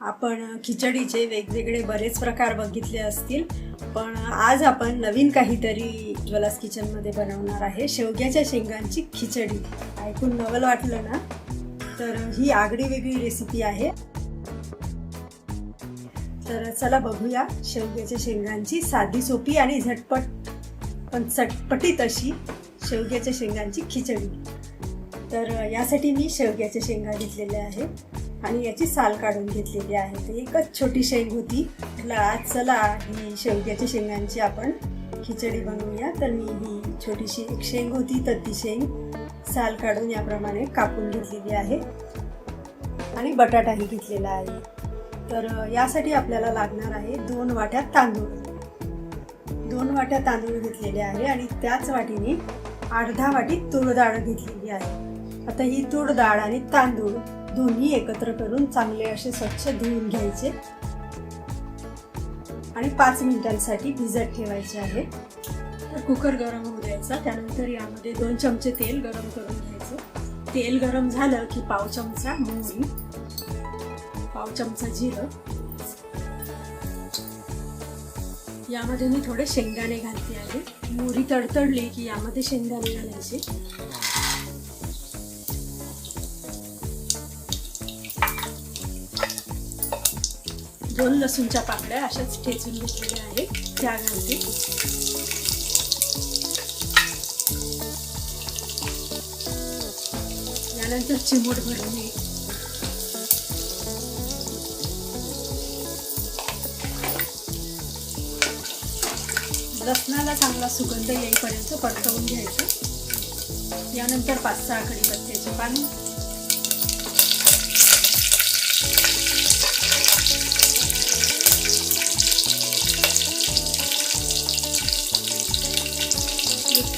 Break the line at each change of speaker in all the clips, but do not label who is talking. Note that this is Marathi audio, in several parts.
आपण खिचडीचे वेगवेगळे बरेच प्रकार बघितले असतील पण आज आपण नवीन काहीतरी ज्वलास किचनमध्ये बनवणार आहे शेवग्याच्या शेंगांची खिचडी. ऐकून नवल वाटलं ना? तर ही आगळी वेगळी रेसिपी आहे. तर चला बघूया शेवग्याच्या शेंगांची साधी सोपी आणि झटपट पण चटपटीत अशी शेवग्याच्या शेंगांची खिचडी. तर यासाठी मी शेवग्याच्या शेंगा घेतलेल्या आहेत. आणि याची साल काढून घेतलेली आहे. तर एकच छोटी शेंग होती. म्हटलं आज चला ही शेवग्याच्या शेंगांची आपण खिचडी बनवूया. तर मी ही छोटीशी एक शेंग होती तर ती शेंग साल काढून याप्रमाणे कापून घेतलेली आहे. आणि बटाटाही घेतलेला आहे. तर यासाठी आपल्याला लागणार आहे दोन वाट्या तांदूळ. दोन वाट्या तांदूळ घेतलेले आहे आणि त्याच वाटीने अर्धा वाटी तूर डाळ घेतलेली आहे. आता ही तूर डाळ आणि तांदूळ दोन्ही एकत्र करून चांगले असे स्वच्छ धुवून घ्यायचे. आणि पाच मिनिटांसाठी भिजत ठेवायचे आहे. तर कुकर गरम होऊ द्यायचा. त्यानंतर यामध्ये दोन चमचे तेल गरम करून घ्यायचं. तेल गरम झालं की पाव चमचा मोहरी पाव चमचा जिरं. यामध्ये मी थोडे शेंगदाणे घालते आहे मोहरी तडतडली की यामध्ये शेंगदाणे घालायचे. दोन लसूणच्या पाकळ्या अशाच ठेचून घेतलेल्या आहेत. त्या घालते यानंतर चिमूट भरून लसणाला चांगला सुगंध येईपर्यंत परतवून घ्यायचं. यानंतर पाच सहा कढीपत्त्याचे पाणी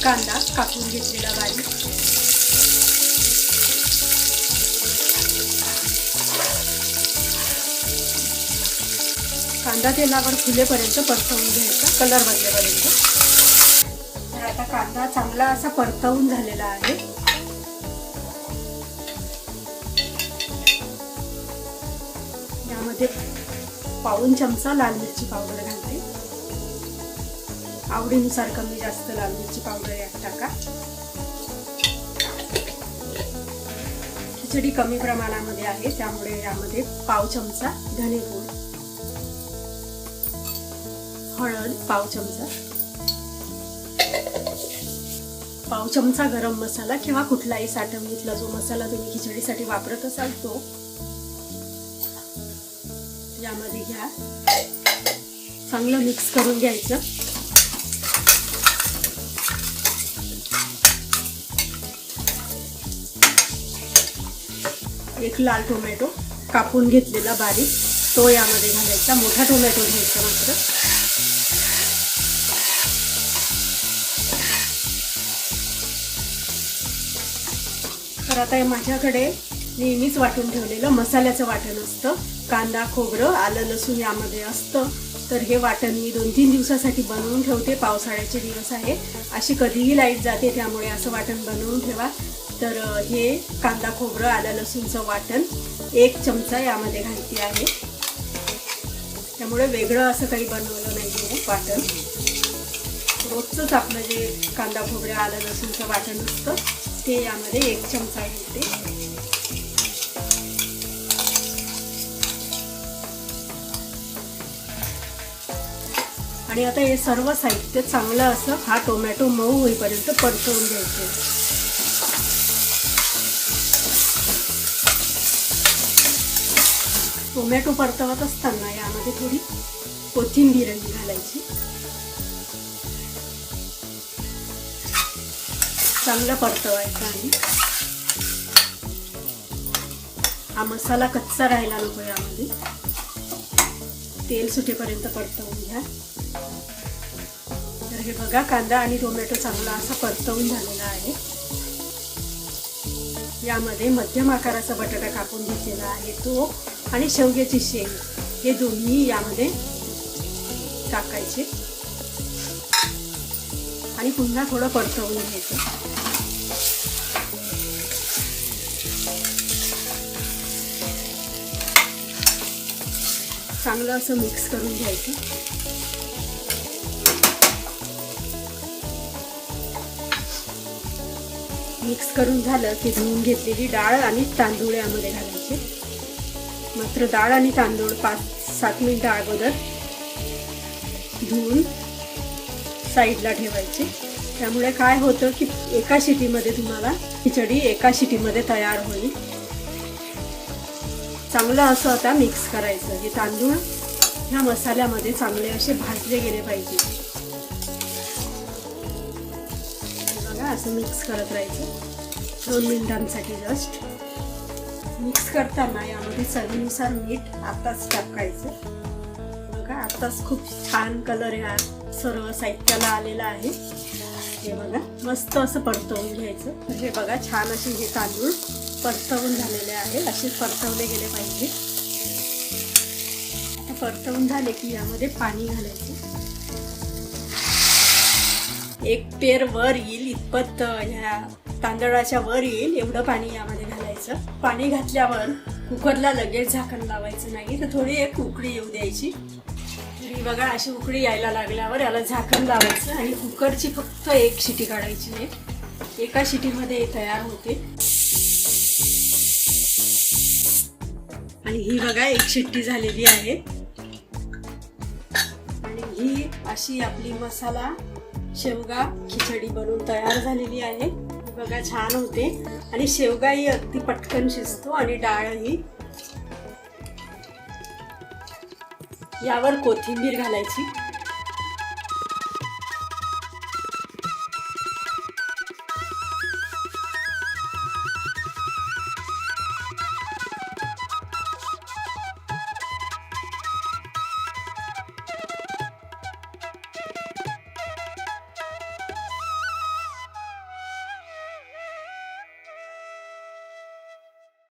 कांदा कापून घेतलेला बारीक. कांदा तेलावर फुलेपर्यंत परतवून घ्यायचा कलर बदलेपर्यंत. तर आता कांदा चांगला असा परतवून झालेला आहे. यामध्ये पाऊन चमचा लाल मिरची पावडर घालते. आवडीनुसार कमी जास्त लाल मिरची पावडर यात टाका. खिचडी कमी प्रमाणामध्ये आहे त्यामुळे यामध्ये पाव चमचा धनेपूड हळद पाव चमचा पाव चमचा गरम मसाला किंवा कुठलाही साठवणीतला जो मसाला तुम्ही खिचडीसाठी वापरत असाल तो. यामध्ये घ्या. चांगलं मिक्स करून घ्यायचं. एक लाल टोमॅटो कापून घेतलेला बारीक. तो यामध्ये घालायचा. मोठा टोमॅटो घ्यायचा मात्र. तर आता माझ्याकडे नेहमीच वाटून ठेवलेलं मसाल्याचं वाटण असतं. कांदा खोबरं आलं लसूण यामध्ये असतं. तर हे वाटण मी दोन तीन दिवसासाठी बनवून ठेवते. पावसाळ्याचे दिवस आहे. अशी कधीही लाइट जाते त्यामुळे असं वाटण बनवून ठेवा. तर हे कांदा खोबरं आलं लसूणचं वाटण एक चमचा यामध्ये घालते आहे. त्यामुळे वेगळं असं काही बनवलं नाही आहे वाटण. रोजचंच आपलं जे कांदा खोबरं आलं लसूणचं वाटण असतं ते यामध्ये एक चमचा घालते. आणि आता हे सर्व साहित्य चांगलं असं हा टोमॅटो मऊ होईपर्यंत परतवून घ्यायचे. टोमॅटो परतवत असताना यामध्ये थोडी कोथिंबीर घालायची. चांगलं परतवायचं आणि हा मसाला कच्चा राहायला नको यामध्ये. तेल सुटेपर्यंत परतवून घ्या. तर हे बघा कांदा आणि टोमॅटो चांगला असा परतवून झालेला आहे. यामध्ये मध्यम आकाराचा बटाटा कापून घेतलेला आहे तो. आणि शेवग्याची शेंग हे दोन्ही यामध्ये टाकायचे. आणि पुन्हा थोडं परतवून घ्यायचं. चांगलं असं मिक्स करून घ्यायचं. मिक्स करून झालं की धुवून घेतलेली डाळ आणि तांदूळ यामध्ये घालायचे. मात्र डाळ आणि तांदूळ पाच सात मिनिटं अगोदर धुवून साईडला ठेवायचे. त्यामुळे काय होतं की एका शिटीमध्ये तुम्हाला खिचडी एका शिटीमध्ये तयार होईल. चांगलं असं आता मिक्स करायचं. हे तांदूळ ह्या मसाल्यामध्ये चांगले असे भाजले गेले पाहिजे. बघा असं मिक्स करत राहायचं. दोन मिनिटांसाठी जस्ट मिक्स करताना यामध्ये चवीनुसार मीठ आताच टाकायचं. बघा आताच खूप छान कलर ह्या सर्व साहित्याला आलेला आहे. हे बघा मस्त असं परतवून घ्यायचं. म्हणजे हे बघा छान असे हे तांदूळ परतवून झालेले आहे. असे परतवले गेले पाहिजे. आता परतवून झाले की यामध्ये पाणी घालायचं. एक पेर वर येईल इतपत ह्या तांदळाच्या वर येईल एवढं पाणी यामध्ये घालायचं पाणी घातल्यावर कुकरला लगेच झाकण लावायचं नाही तर थोडी एक उकळी येऊ द्यायची. तरी बघा अशी उकळी यायला लागल्यावर याला झाकण लावायचं आणि कुकरची फक्त एक शिटी काढायची आहे. एका शिटीमध्ये हे तयार होते. आणि ही बघा एक शिट्टी झालेली आहे. आणि ही अशी आपली मसाला शेवगा खिचडी बनवून तयार झालेली आहे. बघा छान होते. आणि शेवगाही अगदी पटकन शिजतो आणि डाळही यावर कोथिंबीर घालायची.